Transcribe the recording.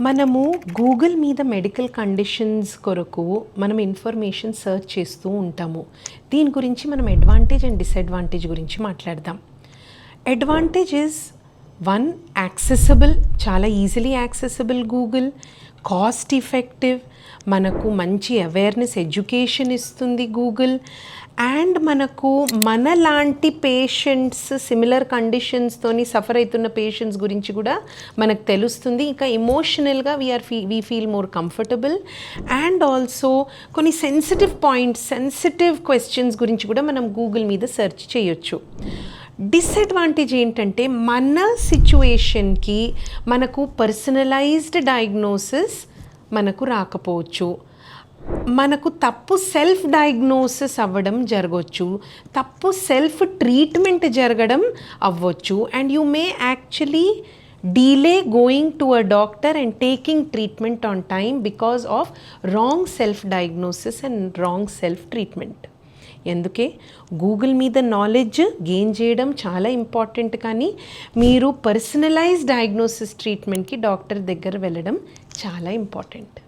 మనము గూగుల్ మీద medical conditions కొరకు మనం ఇన్ఫర్మేషన్ సెర్చ్ చేస్తూ ఉంటాము. దీని గురించి మనం అడ్వాంటేజ్ అండ్ డిసడ్వాంటేజ్ గురించి మాట్లాడదాం. అడ్వాంటేజ్ ఇస్ వన్ యాక్సెసబుల్ చాలా easily accessible Google cost effective మనకు మంచి అవేర్నెస్ ఎడ్యుకేషన్ ఇస్తుంది గూగుల్ అండ్ మనకు మనలాంటి పేషెంట్స్ సిమిలర్ కండిషన్స్తోని సఫర్ అవుతున్న పేషెంట్స్ గురించి కూడా మనకు తెలుస్తుంది. ఇంకా ఎమోషనల్గా we are fee we feel more comfortable and also కొన్ని సెన్సిటివ్ పాయింట్స్ సెన్సిటివ్ క్వశ్చన్స్ గురించి కూడా మనం గూగుల్ మీద సెర్చ్ చేయొచ్చు. డిసడ్వాంటేజ్ ఏంటంటే మన సిచ్యువేషన్కి మనకు పర్సనలైజ్డ్ డయాగ్నోసిస్ మనకు రాకపోవచ్చు. మనకు తప్పు సెల్ఫ్ డయాగ్నోసిస్ అవ్వడం జరగవచ్చు తప్పు సెల్ఫ్ ట్రీట్మెంట్ జరగడం అవ్వచ్చు. And you may actually delay going to a doctor and taking treatment on time because of wrong self diagnosis and wrong self treatment. ఎందుకే గూగుల్ మీద నాలెడ్జ్ గెయిన్ చేయడం చాలా ఇంపార్టెంట్ కానీ మీరు పర్సనలైజ్ డయాగ్నోసిస్ ట్రీట్మెంట్కి doctor దగ్గర వెళ్ళడం చాలా ఇంపార్టెంట్